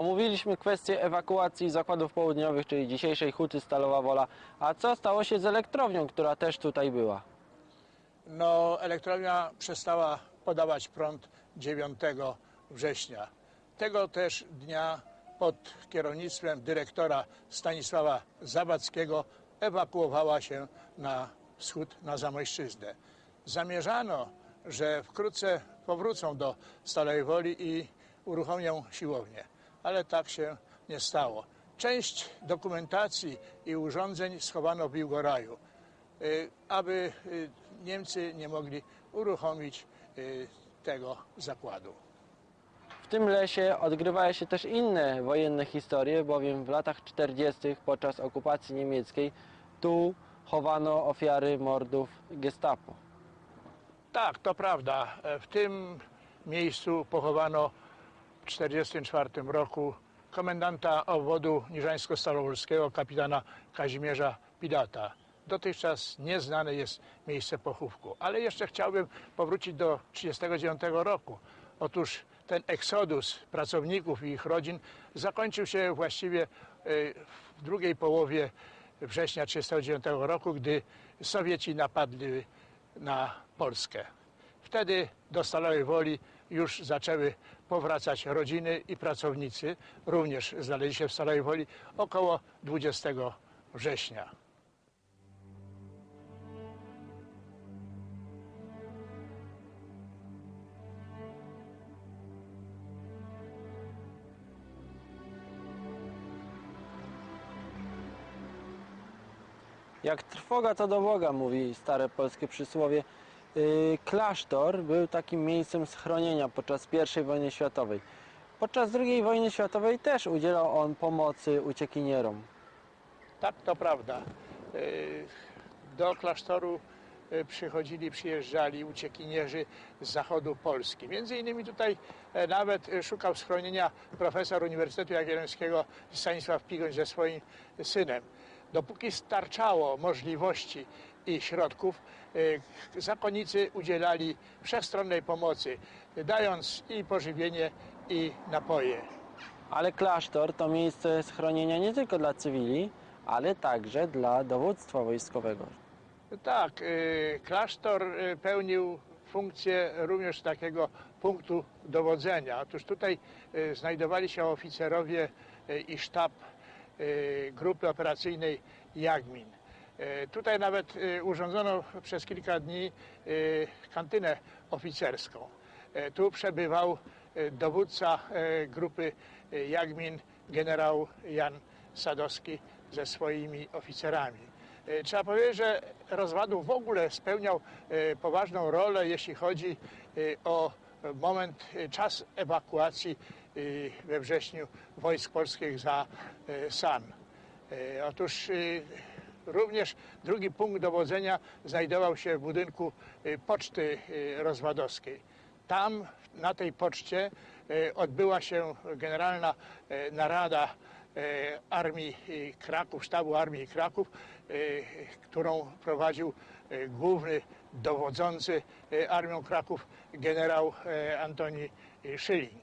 Omówiliśmy kwestię ewakuacji zakładów południowych, czyli dzisiejszej huty Stalowa Wola. A co stało się z elektrownią, która też tutaj była? No, elektrownia przestała podawać prąd 9 września. Tego też dnia pod kierownictwem dyrektora Stanisława Zawadzkiego ewakuowała się na wschód, na Zamojszczyznę. Zamierzano, że wkrótce powrócą do Stalowej Woli i uruchomią siłownię, ale tak się nie stało. Część dokumentacji i urządzeń schowano w Biłgoraju, y, aby y, Niemcy nie mogli uruchomić y, tego zakładu. W tym lesie odgrywały się też inne wojenne historie, bowiem w latach 40. podczas okupacji niemieckiej tu chowano ofiary mordów gestapo. Tak, to prawda. E, W tym miejscu pochowano 1944 roku komendanta obwodu niżańsko-stalowolskiego kapitana Kazimierza Pidata. Dotychczas nieznane jest miejsce pochówku. Ale jeszcze chciałbym powrócić do 1939 roku. Otóż ten eksodus pracowników i ich rodzin zakończył się właściwie e, w drugiej połowie września 1939 roku, gdy Sowieci napadli na Polskę. Wtedy do Stalowej Woli już zaczęły powracać rodziny i pracownicy. Również znaleźli się w Stalowej Woli około 20 września. Jak trwoga to do Boga, mówi stare polskie przysłowie. Yy, Klasztor był takim miejscem schronienia podczas I wojny światowej. Podczas II wojny światowej też udzielał on pomocy uciekinierom. Tak, to prawda. Y, Do klasztoru y, przychodzili, przyjeżdżali uciekinierzy z zachodu Polski. Między innymi tutaj e, nawet y, szukał schronienia profesor Uniwersytetu Jagiellońskiego Stanisław Pigoń ze swoim synem. Dopóki starczało możliwości i środków, y, zakonnicy udzielali wszechstronnej pomocy, dając i pożywienie, i napoje. Ale klasztor to miejsce schronienia nie tylko dla cywili, ale także dla dowództwa wojskowego. Tak, y, klasztor y, pełnił funkcję również takiego punktu dowodzenia. Otóż tutaj znajdowali się oficerowie i sztab grupy operacyjnej Jagmin. Y, Tutaj nawet y, urządzono przez kilka dni y, kantynę oficerską. Tu przebywał dowódca grupy Jagmin, generał Jan Sadowski ze swoimi oficerami. E, Trzeba powiedzieć, że Rozwadów w ogóle spełniał e, poważną rolę, jeśli chodzi e, o moment, e, czas ewakuacji e, we wrześniu wojsk polskich za e, San. E, Otóż e, również drugi punkt dowodzenia znajdował się w budynku e, Poczty e, Rozwadowskiej. Tam, na tej poczcie, e, odbyła się generalna narada Armii Kraków, sztabu Armii Kraków, którą prowadził główny dowodzący Armią Kraków generał Antoni Schilling.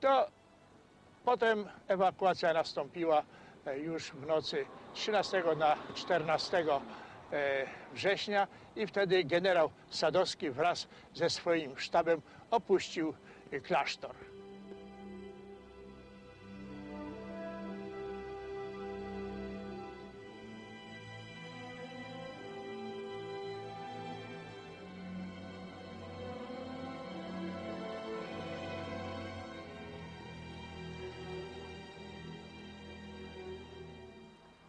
To potem ewakuacja nastąpiła już w nocy 13 na 14 e, września i wtedy generał Sadowski wraz ze swoim sztabem opuścił klasztor.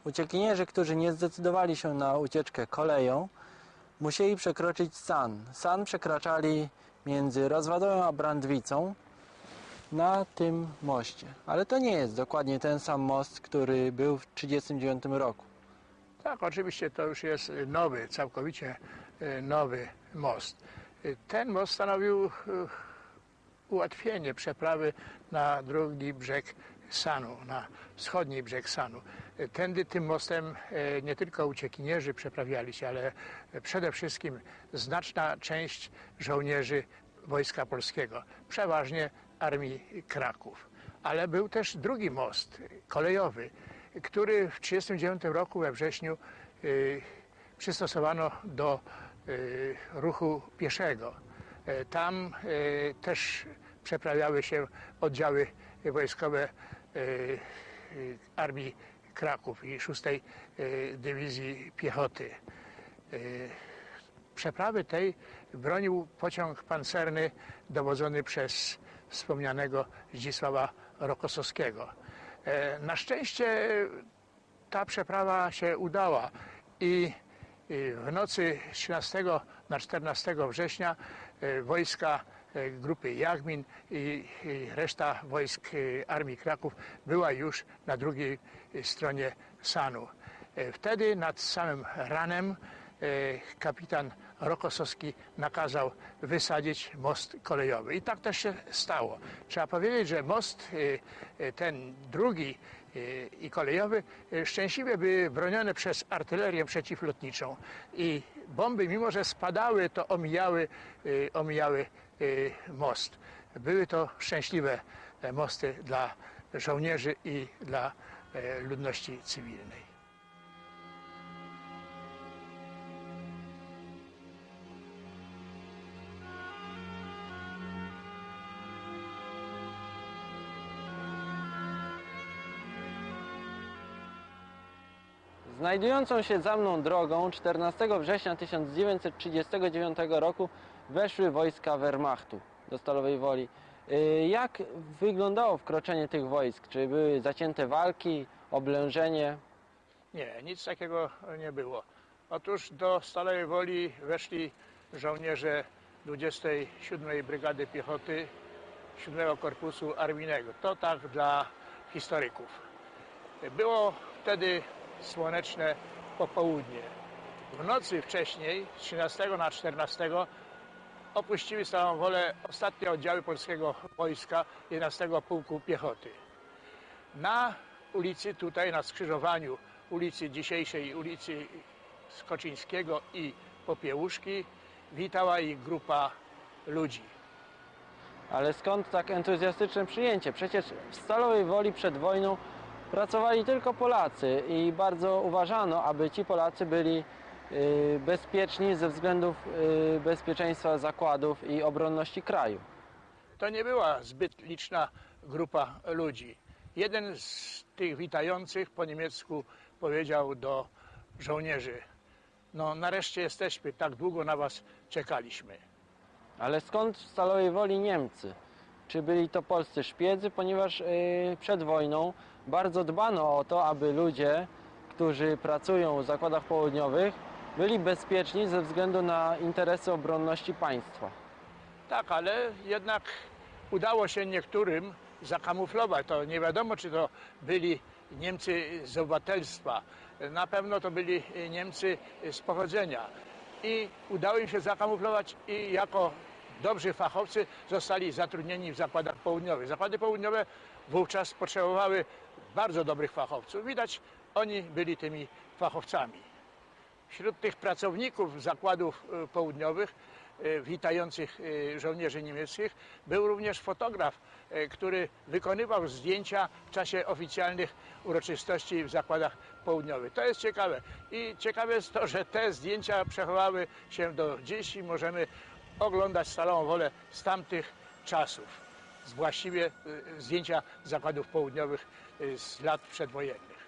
Uciekinierzy, którzy nie zdecydowali się na ucieczkę koleją, musieli przekroczyć San. San przekraczali między Rozwadową a Brandwicą na tym moście. Ale to nie jest dokładnie ten sam most, który był w 1939 roku. Tak, oczywiście to już jest nowy, całkowicie e, nowy most. E, Ten most stanowił e, ułatwienie przeprawy na drugi brzeg Sanu, na wschodni brzeg Sanu. E, Tędy tym mostem e, nie tylko uciekinierzy przeprawiali się, ale przede wszystkim znaczna część żołnierzy Wojska Polskiego, przeważnie Armii Kraków. Ale był też drugi most kolejowy, który w 1939 roku we wrześniu przystosowano do ruchu pieszego. E, Tam też przeprawiały się oddziały wojskowe Armii Kraków i 6 y, Dywizji Piechoty. Y, Przeprawy tej bronił pociąg pancerny dowodzony przez wspomnianego Zdzisława Rokosowskiego. E, Na szczęście ta przeprawa się udała i w nocy z 13 na 14 września e, wojska e, grupy Jagmin i, reszta wojsk e, Armii Kraków była już na drugiej e, stronie Sanu. E, Wtedy nad samym ranem e, kapitan Rokosowski nakazał wysadzić most kolejowy. I tak też się stało. Trzeba powiedzieć, że most e, e, ten drugi e, i kolejowy e, szczęśliwie były bronione przez artylerię przeciwlotniczą i bomby, mimo że spadały, to omijały, e, omijały e, most. Były to szczęśliwe e, mosty dla żołnierzy i dla e, ludności cywilnej. Znajdującą się za mną drogą 14 września 1939 roku weszły wojska Wehrmachtu do Stalowej Woli. Y, Jak wyglądało wkroczenie tych wojsk? Czy były zacięte walki, oblężenie? Nie, nic takiego nie było. Otóż do Stalowej Woli weszli żołnierze 27 Brygady Piechoty 7 Korpusu Armijnego. To tak dla historyków. Było wtedy słoneczne popołudnie. W nocy wcześniej, z 13 na 14, opuściły Stalową Wolę ostatnie oddziały polskiego wojska 11 Pułku Piechoty. Na ulicy tutaj, na skrzyżowaniu ulicy dzisiejszej, ulicy Skoczyńskiego i Popiełuszki, witała ich grupa ludzi. Ale skąd tak entuzjastyczne przyjęcie? Przecież w Stalowej Woli przed wojną pracowali tylko Polacy i bardzo uważano, aby ci Polacy byli bezpieczni ze względów y, bezpieczeństwa zakładów i obronności kraju. To nie była zbyt liczna grupa ludzi. Jeden z tych witających po niemiecku powiedział do żołnierzy: No, nareszcie jesteśmy, tak długo na was czekaliśmy. Ale skąd w Stalowej Woli Niemcy? Czy byli to polscy szpiedzy? Ponieważ y, przed wojną bardzo dbano o to, aby ludzie, którzy pracują w zakładach południowych, byli bezpieczni ze względu na interesy obronności państwa. Tak, ale jednak udało się niektórym zakamuflować. To nie wiadomo, czy to byli Niemcy z obywatelstwa. Na pewno to byli Niemcy z pochodzenia. I udało im się zakamuflować i jako dobrzy fachowcy zostali zatrudnieni w zakładach południowych. Zakłady południowe wówczas potrzebowały bardzo dobrych fachowców. Widać, oni byli tymi fachowcami. Wśród tych pracowników zakładów e, południowych, e, witających e, żołnierzy niemieckich, był również fotograf, który wykonywał zdjęcia w czasie oficjalnych uroczystości w zakładach południowych. To jest ciekawe. I ciekawe jest to, że te zdjęcia przechowały się do dziś i możemy oglądać Stalową Wolę z tamtych czasów. Z właściwie zdjęcia zakładów południowych z lat przedwojennych.